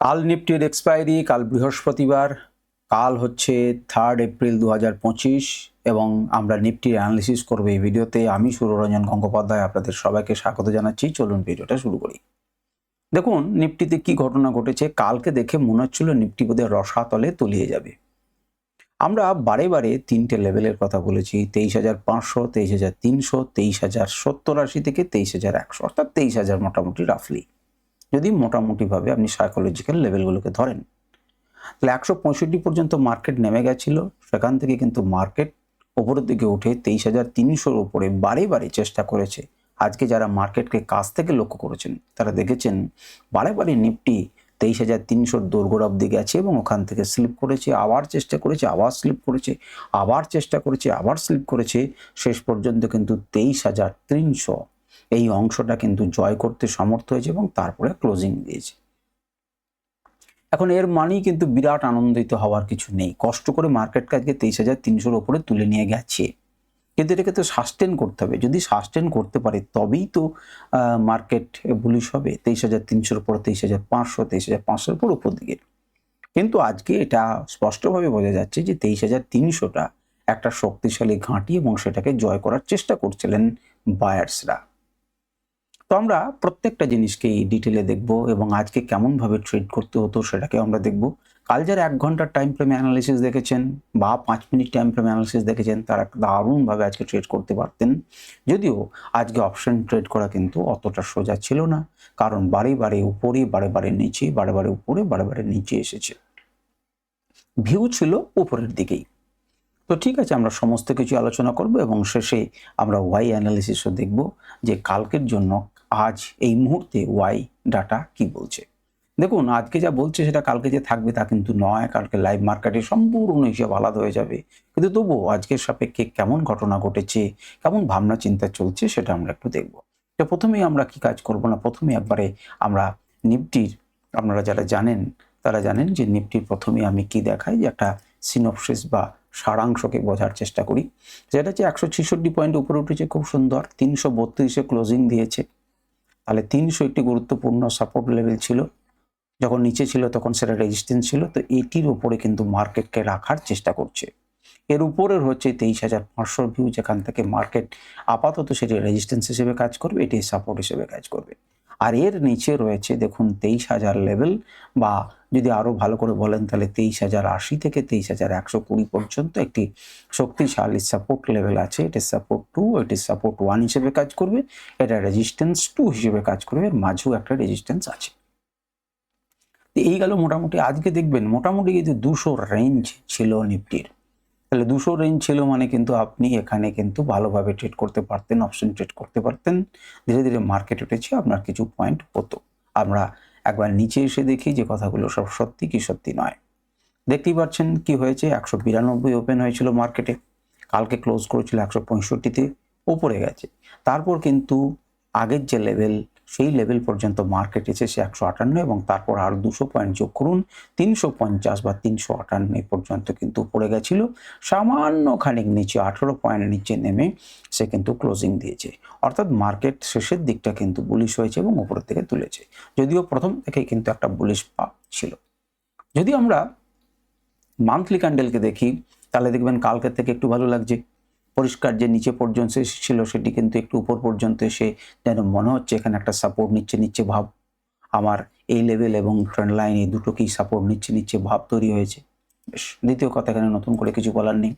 কাল নিফটির এক্সপায়ারি কাল বৃহস্পতিবার, কাল হচ্ছে থার্ড এপ্রিল দু এবং আমরা নিফটির অ্যানালিসিস করব এই ভিডিওতে। আমি সুররঞ্জন গঙ্গোপাধ্যায় আপনাদের সবাইকে স্বাগত জানাচ্ছি। চলুন ভিডিওটা শুরু করি। দেখুন নিফটিতে কি ঘটনা ঘটেছে? কালকে দেখে মনে হচ্ছিল নিফটি বোধহয় রসাতলে তলিয়ে যাবে। আমরা বারে বারে তিনটে লেভেলের কথা বলেছি, তেইশ হাজার পাঁচশো, তেইশ হাজার তিনশো, তেইশ হাজার সত্তর আশি থেকে তেইশ হাজার একশো, অর্থাৎ তেইশ হাজার মোটামুটি রাফলি যদি মোটামুটিভাবে আপনি সাইকোলজিক্যাল লেভেলগুলোকে ধরেন, তাহলে একশো পঁয়ষট্টি পর্যন্ত মার্কেট নেমে গেছিল। সেখান থেকে কিন্তু মার্কেট ওপরের দিকে উঠে তেইশ হাজার তিনশোর ওপরে বারে বারে চেষ্টা করেছে। আজকে যারা মার্কেটকে কাছ থেকে লক্ষ্য করেছেন, তারা দেখেছেন বারে বারে নিফটি তেইশ হাজার তিনশোর দোরগোড় অব্দি গেছে এবং ওখান থেকে স্লিপ করেছে, আবার চেষ্টা করেছে, আবার স্লিপ করেছে, আবার চেষ্টা করেছে, আবার স্লিপ করেছে। শেষ পর্যন্ত কিন্তু তেইশ হাজার তিনশো এই অংশটা কিন্তু জয় করতে সমর্থ হয়েছে এবং তারপরে ক্লোজিং দিয়েছে। এখন এর মানেই কিন্তু বিরাট আনন্দিত হওয়ার কিছু নেই। কষ্ট করে মার্কেটকে আজকে তেইশ হাজার তিনশোর ওপরে তুলে নিয়ে গেছে। কিন্তু এটাকে তো সাস্টেন করতে হবে। যদি সাস্টেন করতে পারে, তবেই তো মার্কেট বুলিশ হবে। তেইশ হাজার তিনশোর উপর, তেইশ হাজার পাঁচশো, তেইশ হাজার পাঁচশোর উপর উপর দিকে। কিন্তু আজকে এটা স্পষ্টভাবে বোঝা যাচ্ছে যে তেইশ হাজার তিনশোটা একটা শক্তিশালী ঘাঁটি এবং সেটাকে জয় করার চেষ্টা করছিলেন বায়ার্সরা তো আমরা প্রত্যেকটা জিনিসকে এই ডিটেলে দেখব এবং আজকে কেমনভাবে ট্রেড করতে হতো সেটাকে আমরা দেখব। কাল যারা এক ঘণ্টার টাইম ফ্রেম অ্যানালিসিস দেখেছেন বা পাঁচ মিনিট টাইম ফ্রেম অ্যানালিসিস দেখেছেন, তারা দারুণভাবে আজকে ট্রেড করতে পারতেন। যদিও আজকে অপশন ট্রেড করা কিন্তু অতটা সোজা ছিল না, কারণ বারে বারে উপরে, বারে বারে নিচে, বারে বারে উপরে, বারে বারে নিচে এসেছে। ভিউ ছিল উপরের দিকেই। তো ঠিক আছে, আমরা সমস্ত কিছু আলোচনা করব এবং শেষে আমরা ওয়াই অ্যানালিসিসও দেখব যে কালকের জন্য আজ এই মুহূর্তে ওয়াই ডাটা কি বলছে? দেখুন, আজকে যা বলছে সেটা কালকে যে থাকবে তা কিন্তু নয়। কালকে লাইভ মার্কেটে সম্পূর্ণ হিসেব আলাদা হয়ে যাবে। কিন্তু তবুও আজকের সাপেক্ষে কেমন ঘটনা ঘটেছে, কেমন ভাবনা চিন্তা চলছে সেটা আমরা একটু দেখব। তো প্রথমেই আমরা কি কাজ করব না, প্রথমে একবারে আমরা নিফটির, আপনারা যারা জানেন তারা জানেন যে নিফটির প্রথমে আমি কি দেখাই, যে একটা সিনপসিস বা সারাংশকে বোঝার চেষ্টা করি। যেটা হচ্ছে একশো ছেষট্টি পয়েন্ট উপরে উঠেছে, খুব সুন্দর। তিনশো বত্রিশে ক্লোজিং দিয়েছে। তাহলে তিনশো একটি গুরুত্বপূর্ণ সাপোর্ট লেভেল ছিল। যখন নিচে ছিল তখন সেটা রেজিস্ট্যান্স ছিল। তো এটির উপরে কিন্তু মার্কেটকে রাখার চেষ্টা করছে। এর উপরের হচ্ছে তেইশ হাজার পাঁচশোর ভিউ যেখান থেকে মার্কেট আপাতত সেটি রেজিস্ট্যান্স হিসেবে কাজ করবে, এটি সাপোর্ট হিসেবে কাজ করবে। আর এর নিচে রয়েছে দেখুন তেইশ হাজার লেভেল বা যদি আরও ভালো করে বলেন তাহলে তেইশ হাজার আশি থেকে তেইশ হাজার একশো কুড়ি পর্যন্ত একটি শক্তিশালী সাপোর্ট লেভেল আছে। এটি সাপোর্ট টু এটি সাপোর্ট ওয়ান হিসেবে কাজ করবে। এটা রেজিস্ট্যান্স টু হিসেবে কাজ করবে। এর মাঝেও একটা রেজিস্ট্যান্স আছে। এই গেল মোটামুটি। আজকে দেখবেন মোটামুটি কিন্তু দুশো রেঞ্জ ছিল নিফটির তাহলে দুশো রেঞ্জ ছিল মানে কিন্তু আপনি এখানে কিন্তু ভালোভাবে ট্রেড করতে পারতেন অপশন ট্রেড করতে পারতেন। ধীরে ধীরে মার্কেট উঠেছে, আপনার কিছু পয়েন্ট হতো। আমরা একবার নিচে এসে দেখি যে কথাগুলো সব সত্যি কি সত্যি নয়। দেখতেই পাচ্ছেন কি হয়েছে, একশো বিরানব্বই ওপেন হয়েছিল মার্কেটে কালকে ক্লোজ করেছিল একশো পঁয়ষট্টিতে ওপরে গেছে। তারপর কিন্তু আগের যে লেভেল সেই লেভেল পর্যন্ত মার্কেট এসেছে একশো আটান্ন এবং তারপর আর দুশো পয়েন্ট যোগ করুন, তিনশো পঞ্চাশ বা তিনশো আটান্ন পর্যন্ত কিন্তু পড়ে গেছিল। সামান্য খানিক নিচে, আঠেরো পয়েন্ট নিচে নেমে সে কিন্তু ক্লোজিং দিয়েছে। অর্থাৎ মার্কেট শেষের দিকটা কিন্তু বুলিশ হয়েছে এবং উপরের দিকে তুলেছে। যদিও প্রথম থেকে কিন্তু একটা বুলিশ পা ছিল। যদি আমরা মান্থলি ক্যান্ডেলকে দেখি, তাহলে দেখবেন কালকের থেকে একটু ভালো লাগছে। পরিষ্কার যে নিচে পর্যন্ত ছিল, সেটি কিন্তু একটু উপর পর্যন্ত এসে যেন মনে হচ্ছে এখানে একটা সাপোর্ট নিচ্ছে নিচ্ছে ভাব। আমার এই লেভেল এবং ট্রেন্ড লাইন এই দুটোকেই সাপোর্ট নিচ্ছে নিচ্ছে ভাব তৈরি হয়েছে। দ্বিতীয় কথা, এখানে নতুন করে কিছু বলার নেই।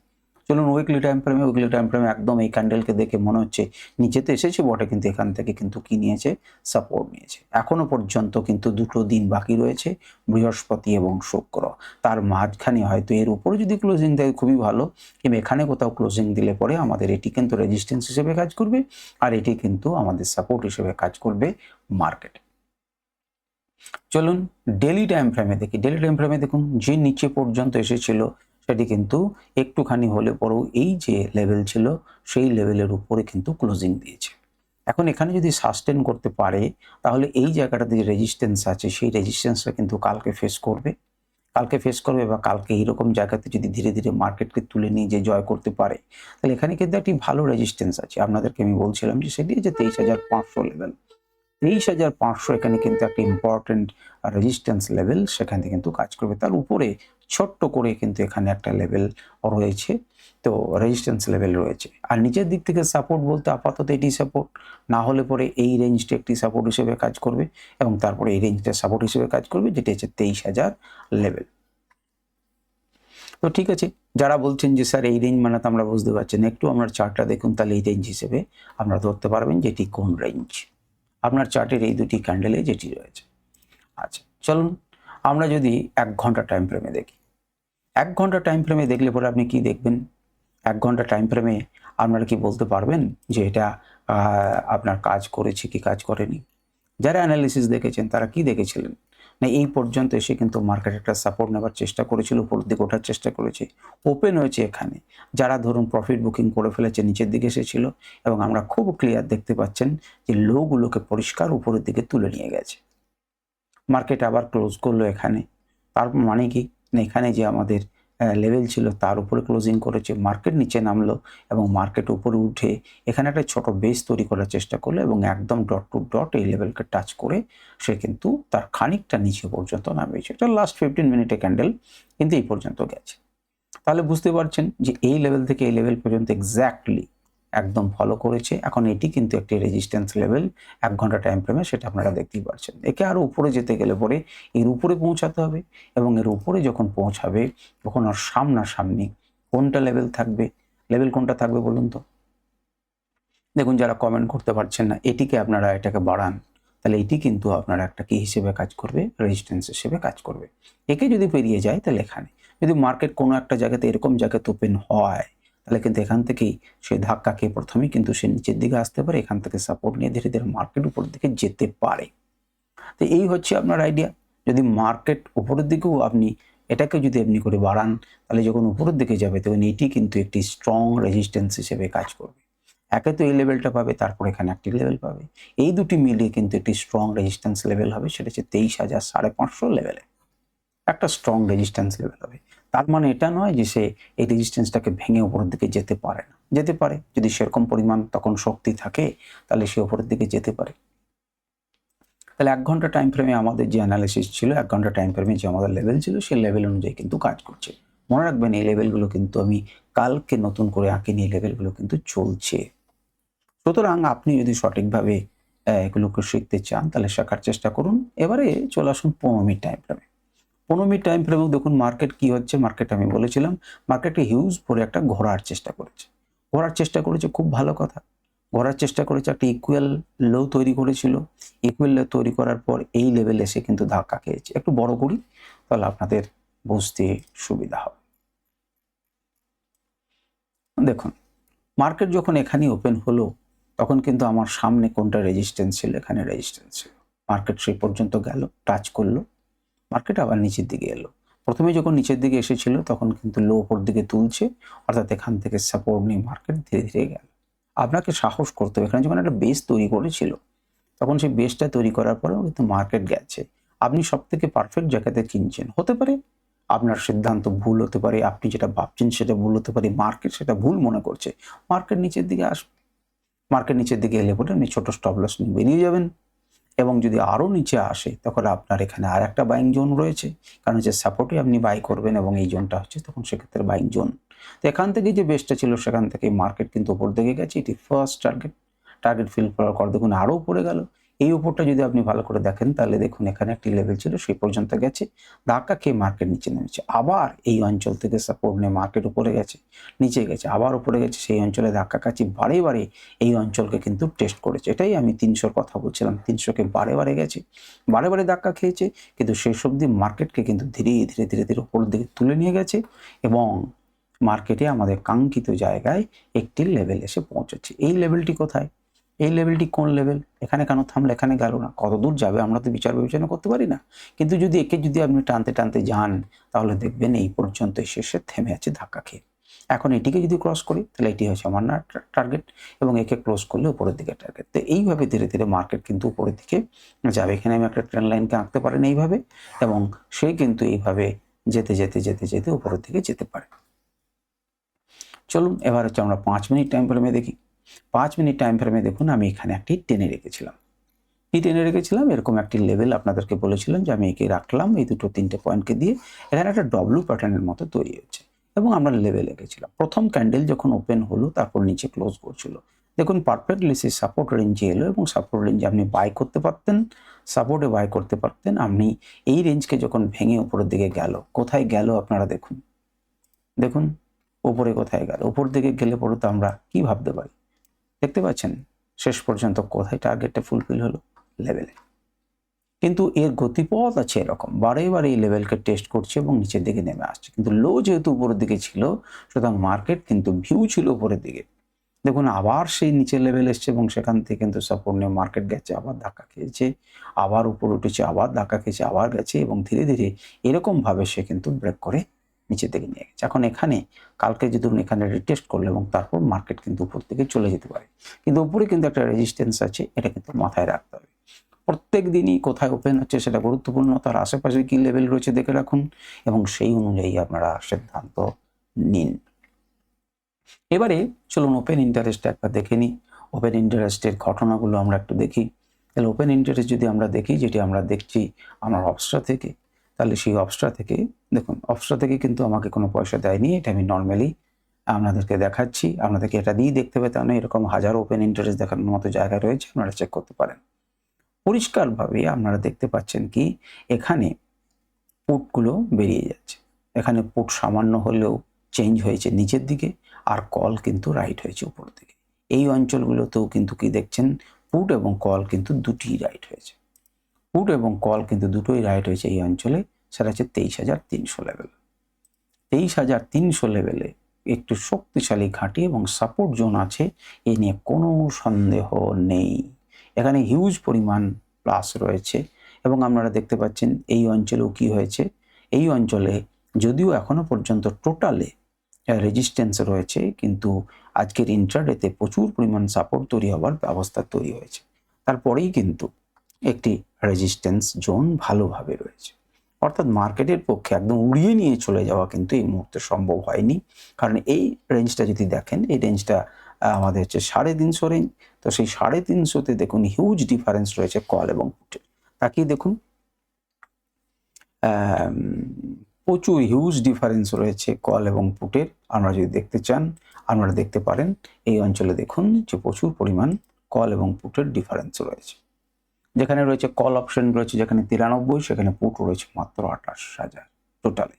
চলুন উইকলি টাইম ফ্রেমে উইকলি টাইম ফ্রেমে একদম এই ক্যান্ডেলকে দেখে মনে হচ্ছে নিচেতে এসেছে, বটে কিন্তু এখান থেকে কিন্তু কি নিয়েছে? সাপোর্ট নিয়েছে। এখনও পর্যন্ত কিন্তু দুটো দিন বাকি রয়েছে, বৃহস্পতি এবং শুক্র। তার মাঝখানে হয়তো এর উপরে যদি ক্লোজিং দেয়, খুবই ভালো। কিন্তু এখানে কোথাও ক্লোজিং দিলে পরে আমাদের এটি কিন্তু রেজিস্ট্যান্স হিসেবে কাজ করবে, আর এটি কিন্তু আমাদের সাপোর্ট হিসেবে কাজ করবে মার্কেটে চলুন ডেলি টাইম ফ্রেমে দেখি। ডেলি টাইম ফ্রেমে দেখুন, যে নিচে পর্যন্ত এসেছিল সেটি কিন্তু একটুখানি হলে পরেও এই যে লেভেল ছিল, সেই লেভেলের উপরে কিন্তু ক্লোজিং দিয়েছে। এখন এখানে যদি সাস্টেন করতে পারে, তাহলে এই জায়গাটাতে যে রেজিস্ট্যান্স আছে, সেই রেজিস্ট্যান্সটা কিন্তু কালকে ফেস করবে। কালকে ফেস করবে বা কালকে এইরকম জায়গাতে যদি ধীরে ধীরে মার্কেটকে তুলে নিয়ে যে জয় করতে পারে, তাহলে এখানে কিন্তু একটি ভালো রেজিস্ট্যান্স আছে। আপনাদেরকে আমি বলছিলাম যে সেটি যে তেইশ হাজার পাঁচশো লেভেল তেইশ হাজার পাঁচশো এখানে কিন্তু একটা ইম্পর্টেন্ট রেজিস্ট্যান্স লেভেল সেখান কিন্তু কাজ করবে। তার উপরে ছোট্ট করে কিন্তু এখানে একটা লেভেল রয়েছে। তো রেজিস্ট্যান্স লেভেল রয়েছে। আর নিচের দিক থেকে সাপোর্ট বলতে আপাতত এটি সাপোর্ট না হলে পরে এই রেঞ্জটা একটি সাপোর্ট হিসেবে কাজ করবে এবং তারপরে এই রেঞ্জটা সাপোর্ট হিসেবে কাজ করবে, যেটি হচ্ছে তেইশ হাজার লেভেল তো ঠিক আছে, যারা বলছেন যে, স্যার, এই রেঞ্জ মানে তো আমরা বুঝতে পারছি না। একটু আপনার চার্টটা দেখুন, তাহলে এই রেঞ্জ হিসেবে আপনারা ধরতে পারবেন যে এটি কোন রেঞ্জ আপনার চার্টের এই দুটি ক্যান্ডেলে যেটি রয়েছে। আচ্ছা চলুন আমরা যদি এক ঘণ্টা টাইম ফ্রেমে দেখি। এক ঘণ্টা টাইম ফ্রেমে দেখলে পরে আপনি কি দেখবেন? এক ঘণ্টা টাইম ফ্রেমে আপনারা কি বলতে পারবেন যে এটা আপনার কাজ করেছে কি কাজ করেনি? যারা অ্যানালিসিস দেখেছেন তারা কি দেখেছিলেন? না, এই পর্যন্ত এসে কিন্তু মার্কেট একটা সাপোর্ট নেওয়ার চেষ্টা করেছিল উপর দিকে ওঠার চেষ্টা করেছে। ওপেন হয়েছে এখানে। যারা ধরুন প্রফিট বুকিং করে ফেলেছে, নিচের দিকে এসেছিল এবং আমরা খুব ক্লিয়ার দেখতে পাচ্ছেন যে লোগুলোকে পরিষ্কার উপরের দিকে তুলে নিয়ে গেছে। মার্কেট আবার ক্লোজ করল এখানে। তার মানে কি? না, এখানে যে আমাদের লেভেল ছিল। তার উপরে ক্লোজিং করেছে মার্কেট নিচে নামলো এবং মার্কেট উপরে উঠে এখানে একটা ছোট বেস তৈরি করার চেষ্টা করল এবং একদম ডট টু ডট এই লেভেলকে টাচ করে সে কিন্তু তার খানিকটা নিচে পর্যন্ত নামিয়েছে। এটা লাস্ট ফিফটিন মিনিটে ক্যান্ডেল কিন্তু এই পর্যন্ত গেছে। তাহলে বুঝতে পারছেন যে এই লেভেল থেকে এই লেভেল পর্যন্ত এক্স্যাক্টলি একদম ফলো করেছে। এখন এটি কিন্তু একটি রেজিস্ট্যান্স লেভেল এক ঘণ্টা টাইম ফ্রেমে সেটা আপনারা দেখতেই পাচ্ছেন একে আরও উপরে যেতে গেলে পরে এর উপরে পৌঁছাতে হবে এবং এর উপরে যখন পৌঁছাবে, তখন আর সামনাসামনি কোনটা লেভেল থাকবে? লেভেল কোনটা থাকবে বলুন তো? দেখুন, যারা কমেন্ট করতে পারছেন না, এটিকে আপনারা এটাকে বাড়ান। তাহলে এটি কিন্তু আপনার একটা কি হিসেবে কাজ করবে? রেজিস্ট্যান্স হিসেবে কাজ করবে। একে যদি পেরিয়ে যায়, তাহলে এখানে। যদি মার্কেট কোনো একটা জায়গাতে এরকম জায়গাতে ওপেন হয় তাহলে কিন্তু এখান থেকেই সে ধাক্কা খেয়ে প্রথমেই কিন্তু সে নিচের দিকে আসতে পারে, এখান থেকে সাপোর্ট নিয়ে ধীরে ধীরে মার্কেট উপরের দিকে যেতে পারে। তো এই হচ্ছে আপনার আইডিয়া যদি মার্কেট উপরের দিকেও আপনি এটাকে যদি আপনি করে বাড়ান, তাহলে যখন উপরের দিকে যাবে, তখন এটি কিন্তু একটি স্ট্রং রেজিস্ট্যান্স হিসেবে কাজ করবে। একে তো এই লেভেলটা পাবে, তারপর এখানে একটি লেভেল পাবে। এই দুটি মিলিয়ে কিন্তু একটি স্ট্রং রেজিস্ট্যান্স লেভেল হবে, সেটা হচ্ছে তেইশ হাজার সাড়ে পাঁচশো লেভেলে একটা স্ট্রং রেজিস্ট্যান্স লেভেল হবে। তার মানে এটা নয় যে সে এই রেজিস্ট্যান্সটাকে ভেঙে উপরের দিকে যেতে পারে না। যেতে পারে। যদি সেরকম পরিমাণ তখন শক্তি থাকে, তাহলে সে উপরের দিকে যেতে পারে। তাহলে এক ঘণ্টা টাইম ফ্রেমে আমাদের যে অ্যানালিসিস ছিল, এক ঘণ্টা টাইম ফ্রেমে যে আমাদের লেভেল ছিল সেই লেভেল অনুযায়ী কিন্তু কাজ করছে। মনে রাখবেন, এই লেভেলগুলো কিন্তু আমি কালকে নতুন করে আঁকিনি এই লেভেলগুলো কিন্তু চলছে। সুতরাং আপনি যদি সঠিকভাবে এগুলোকে শিখতে চান, তাহলে শেখার চেষ্টা করুন। এবারে চলে আসুন পনেরো মিনিট টাইম ফ্রেমে পনেরো মিনিট টাইম ফ্রেমে দেখুন মার্কেট কি হচ্ছে মার্কেট আমি বলেছিলাম। মার্কেটে হিউজ পরে একটা ঘোরার চেষ্টা করেছে। ঘোরার চেষ্টা করেছে, খুব ভালো কথা। ঘোরার চেষ্টা করেছে, একটা ইকুয়াল লো তৈরি করেছিল। ইকুয়াল লো তৈরি করার পর এই লেভেলে এসে কিন্তু ধাক্কা খেয়েছে। একটু বড় করি, তাহলে আপনাদের বুঝতে সুবিধা হবে। দেখুন মার্কেট যখন এখানে ওপেন হলো, তখন কিন্তু আমার সামনে কোনটা রেজিস্ট্যান্স ছিল? এখানে রেজিস্ট্যান্স ছিল। মার্কেট সেই পর্যন্ত গেল টাচ করল। মার্কেট আবার নিচের দিকে এলো। প্রথমে যখন নিচের দিকে এসেছিল, তখন কিন্তু লো ওপর দিকে তুলছে, অর্থাৎ এখান থেকে সাপোর্ট নিয়ে মার্কেট ধীরে ধীরে গেল। আপনাকে সাহস করতে হবে। এখানে যখন একটা বেস তৈরি করেছিল, তখন সেই বেসটা তৈরি করার পরেও কিন্তু মার্কেট গেছে। আপনি সব থেকে পারফেক্ট জায়গাতে কিনছেন। হতে পারে আপনার সিদ্ধান্ত ভুল হতে পারে, আপনি যেটা ভাবছেন সেটা ভুল হতে পারে মার্কেট সেটা ভুল মনে করছে। মার্কেট নিচের দিকে আসবে মার্কেট নিচের দিকে এলে পরে আপনি ছোট স্টপ লস নিয়ে বেরিয়ে যাবেন। এবং যদি আরও নিচে আসে, তখন আপনার এখানে আর একটা বাইং জোন রয়েছে। কারণ হচ্ছে সাপোর্টে আপনি বাই করবেন এবং এই জোনটা হচ্ছে, তখন সেক্ষেত্রে বাইং জোন তো এখান থেকে যে বেসটা ছিল, সেখান থেকে মার্কেট কিন্তু উপর দিকে গেছে। এটি ফার্স্ট টার্গেট টার্গেট ফিল করার পর দেখুন আরও উপরে গেল। এই উপরটা যদি আপনি ভালো করে দেখেন, তাহলে দেখুন এখানে একটি লেভেল ছিল, সেই পর্যন্ত গেছে। ধাক্কা খেয়ে মার্কেট নিচে নেমেছে। আবার এই অঞ্চল থেকে সাপোর্ট নিয়ে মার্কেট উপরে গেছে, নিচে গেছে, আবার উপরে গেছে। সেই অঞ্চলে ধাক্কা কাছে বারে বারে এই অঞ্চলকে কিন্তু টেস্ট করেছে। এটাই আমি তিনশোর কথা বলছিলাম। তিনশোকে বারে বারে গেছে, বারে বারে ধাক্কা খেয়েছে, কিন্তু সেই সবজি মার্কেটকে কিন্তু ধীরে ধীরে ধীরে ধীরে উপরের দিকে তুলে নিয়ে গেছে এবং মার্কেটে আমাদের কাঙ্ক্ষিত জায়গায় একটি লেভেল এসে পৌঁছেছে। এই লেভেলটি কোথায়? এই লেভেলটি কোন লেভেল এখানে কেন থামলে এখানে গেল না? কত দূর যাবে? আমরা তো বিচার বিবেচনা করতে পারি না। কিন্তু যদি একে যদি আপনি টানতে টানতে যান, তাহলে দেখবেন এই পর্যন্ত সে থেমে আছে ধাক্কা খেয়ে। এখন এটিকে যদি ক্রস করি, তাহলে এটি হচ্ছে আমার না টার্গেট এবং একে ক্লোজ করলে উপরের দিকে টার্গেট তো এইভাবে ধীরে ধীরে মার্কেট কিন্তু উপরের দিকে যাবে। এখানে আমি একটা ট্রেন লাইনকে আঁকতে পারেন এইভাবে এবং সে কিন্তু এইভাবে যেতে যেতে যেতে যেতে উপরের দিকে যেতে পারে। চলুন, এবার হচ্ছে আমরা পাঁচ মিনিট টাইম ফ্রেমে দেখি। পাঁচ মিনিট টাইম ফ্রেমে দেখুন আমি এখানে একটি টেনে রেখেছিলাম। কি টেনে রেখেছিলাম? এরকম একটি লেভেল আপনাদেরকে বলেছিলাম যে আমি একে রাখলাম, এই দুটো তিনটে পয়েন্টকে দিয়ে এখানে একটা ডব্লু প্যাটার্নের মতো তৈরি হচ্ছে এবং আমরা লেভেল রেখেছিলাম প্রথম ক্যান্ডেল যখন ওপেন হলো, তারপর নিচে ক্লোজ করছিল। দেখুন পারফেক্টলি সে সাপোর্ট রেঞ্জে এলো এবং সাপোর্ট রেঞ্জে আপনি বাই করতে পারতেন সাপোর্টে বাই করতে পারতেন, আপনি এই রেঞ্জকে যখন ভেঙে উপরের দিকে গেল, কোথায় গেল আপনারা দেখুন। দেখুন ওপরে কোথায় গেল, উপর দিকে গেলে পরে তো আমরা কি ভাবতে পারি? দেখতে পাচ্ছেন? শেষ পর্যন্ত কোথায় টার্গেটটা ফুলফিল হলো? লেভেলে কিন্তু এর গতিপথ আছে এরকম। বারে বারে এই লেভেলকে টেস্ট করছে এবং নিচের দিকে নেমে আসছে। কিন্তু লো যেহেতু উপরের দিকে ছিল, সুতরাং মার্কেট কিন্তু ভিউ ছিল উপরের দিকে। দেখুন, আবার সেই নিচের লেভেল এসছে এবং সেখান থেকে কিন্তু সাপোর্ট নিয়ে মার্কেট গেছে, আবার ধাক্কা খেয়েছে, আবার উপর উঠেছে, আবার ধাক্কা খেয়েছে, আবার গেছে এবং ধীরে ধীরে এরকমভাবে সে কিন্তু ব্রেক করে নিচের দিকে নিয়ে গেছে। এখন এখানে কালকে যদি ধরুন এখানে রিটেস্ট করল এবং তারপর মার্কেট কিন্তু উপর থেকে চলে যেতে পারে। কিন্তু উপরে কিন্তু একটা রেজিস্ট্যান্স আছে, এটা কিন্তু মাথায় রাখতে হবে। প্রত্যেক দিনই কোথায় ওপেন হচ্ছে সেটা গুরুত্বপূর্ণ, তার আশেপাশে কী লেভেল রয়েছে দেখে রাখুন এবং সেই অনুযায়ী আপনারা সিদ্ধান্ত নিন। এবারে চলুন ওপেন ইন্টারেস্ট একবার দেখে নিই। ওপেন ইন্টারেস্টের ঘটনাগুলো আমরা একটু দেখি। তাহলে ওপেন ইন্টারেস্ট যদি আমরা দেখি, যেটি আমরা দেখছি আমার অবস্ট্রা থেকে তাহলে সেই অবস্ট্রা থেকে, দেখুন অবস্ট্রা থেকে কিন্তু আমাকে কোনো পয়সা দেয়নি, এটা আমি নর্মালি আপনাদেরকে দেখাচ্ছি। আপনাদেরকে এটা দিয়েই দেখতে পেতাম না এরকম হাজার ওপেন ইন্টারেস্ট দেখানোর মতো জায়গা রয়েছে, আপনারা চেক করতে পারেন। পরিষ্কারভাবে আপনারা দেখতে পাচ্ছেন কি, এখানে পুটগুলো বেরিয়ে যাচ্ছে। এখানে পুট সামান্য হলেও চেঞ্জ হয়েছে নিচের দিকে, আর কল কিন্তু রাইট হয়েছে উপর দিকে। এই অঞ্চলগুলোতেও কিন্তু কি দেখছেন পুট এবং কল কিন্তু দুটি রাইট হয়েছে। পুট এবং কল কিন্তু দুটোই রাইট হয়েছে এই অঞ্চলে, সেটা হচ্ছে তেইশ হাজার তিনশো লেভেল তেইশ হাজার তিনশো লেভেলে একটু শক্তিশালী ঘাঁটি এবং সাপোর্ট জোন আছে, এ নিয়ে কোনো সন্দেহ নেই। এখানে হিউজ পরিমাণ প্লাস রয়েছে এবং আপনারা দেখতে পাচ্ছেন এই অঞ্চলেও কি হয়েছে। এই অঞ্চলে যদিও এখনও পর্যন্ত টোটালে রেজিস্ট্যান্স রয়েছে, কিন্তু আজকের ইন্টারডেতে প্রচুর পরিমাণ সাপোর্ট তৈরি হওয়ার ব্যবস্থা তৈরি হয়েছে। তারপরেই কিন্তু একটি রেজিস্ট্যান্স জোন ভালোভাবে রয়েছে। অর্থাৎ মার্কেটের পক্ষে একদম উড়িয়ে নিয়ে চলে যাওয়া কিন্তু এই মুহূর্তে সম্ভব হয়নি। কারণ এই রেঞ্জটা যদি দেখেন, এই রেঞ্জটা আমাদের হচ্ছে সাড়ে তিনশো রেঞ্জ তো সেই সাড়ে তিনশোতে দেখুন হিউজ ডিফারেন্স রয়েছে কল এবং পুটের তাকিয়ে দেখুন প্রচুর হিউজ ডিফারেন্স রয়েছে কল এবং পুটের আমরা যদি দেখতে চান, আপনারা দেখতে পারেন, এই অঞ্চলে দেখুন যে প্রচুর পরিমাণ কল এবং পুটের ডিফারেন্স রয়েছে। যেখানে রয়েছে কল অপশন রয়েছে যেখানে তিরানব্বই, সেখানে পুট রয়েছে মাত্র আঠাশ হাজার টোটালি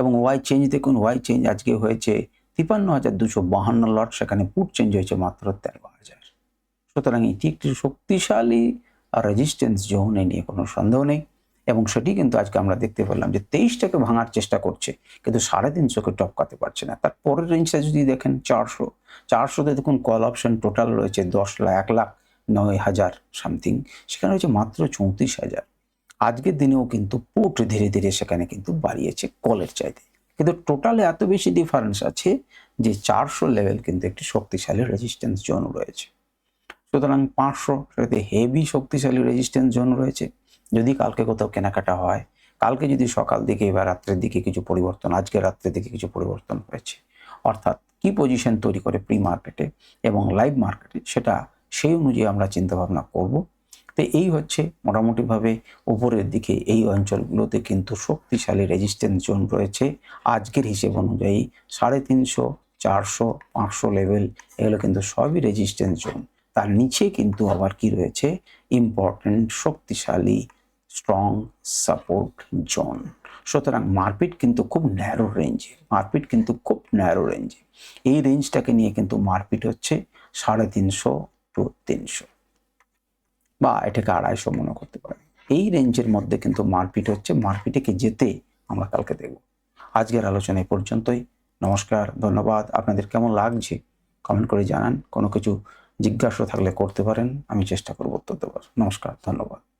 এবং ওয়াই চেঞ্জ দেখুন ওয়াই চেঞ্জ আজকে হয়েছে তিপান্ন হাজার দুশো বাহান্ন লট সেখানে পুট চেঞ্জ হয়েছে মাত্র তেরো হাজার। সুতরাং এটি একটি শক্তিশালী রেজিস্ট্যান্স জোন নিয়ে কোনো সন্দেহ নেই। এবং সেটি কিন্তু আজকে আমরা দেখতে পেলাম যে তেইশটাকে ভাঙার চেষ্টা করছে, কিন্তু সাড়ে তিনশোকে টপকাতে পারছে না। তার পরের রেঞ্জটা যদি দেখেন, চারশো, চারশোতে দেখুন কল অপশন টোটাল রয়েছে দশ লাখ, এক লাখ। নয় হাজার সামথিং, সেখানে রয়েছে মাত্র চৌত্রিশ হাজার। আজকের দিনেও কিন্তু পুট ধীরে ধীরে সেখানে কিন্তু বাড়িয়েছে কলের চাইতে। কিন্তু টোটালে এত বেশি ডিফারেন্স আছে যে চারশো লেভেল কিন্তু একটি শক্তিশালী রেজিস্ট্যান্স জোন রয়েছে। সুতরাং পাঁচশো সেটাতে হেভি শক্তিশালী রেজিস্ট্যান্স জোন রয়েছে। যদি কালকে কোথাও কেনাকাটা হয়, কালকে যদি সকাল দিকে বা রাত্রের দিকে কিছু পরিবর্তন, আজকে রাত্রের দিকে কিছু পরিবর্তন হয়েছে, অর্থাৎ কি পজিশন তৈরি করে প্রি মার্কেটে এবং লাইভ মার্কেটে সেটা সেই অনুযায়ী আমরা চিন্তা ভাবনা করব। তো এই হচ্ছে মোটামুটিভাবে উপরের দিকে এই অঞ্চলগুলোতে কিন্তু শক্তিশালী রেজিস্ট্যান্স জোন রয়েছে। আজকের হিসেব অনুযায়ী সাড়ে তিনশো, চারশো, পাঁচশো লেভেল এগুলো কিন্তু সবই রেজিস্ট্যান্স জোন তার নিচে কিন্তু আবার কি রয়েছে? ইম্পর্টেন্ট শক্তিশালী স্ট্রং সাপোর্ট জোন সুতরাং মারপিট কিন্তু খুব ন্যারো রেঞ্জে মারপিট কিন্তু খুব ন্যারো রেঞ্জে এই রেঞ্জটাকে নিয়ে কিন্তু মারপিট হচ্ছে সাড়ে তিনশো টু তিনশো। বা এটাকে আড়াইশো মনে করতে পারেন। এই রেঞ্জের মধ্যে কিন্তু মারপিট হচ্ছে। মারপিটেকে যেতে আমরা কালকে দেখব। আজকের আলোচনা এই পর্যন্তই। নমস্কার, ধন্যবাদ। আপনাদের কেমন লাগছে কমেন্ট করে জানান। কোনো কিছু জিজ্ঞাসা থাকলে করতে পারেন। আমি চেষ্টা করব উত্তর দেওয়ার। নমস্কার, ধন্যবাদ।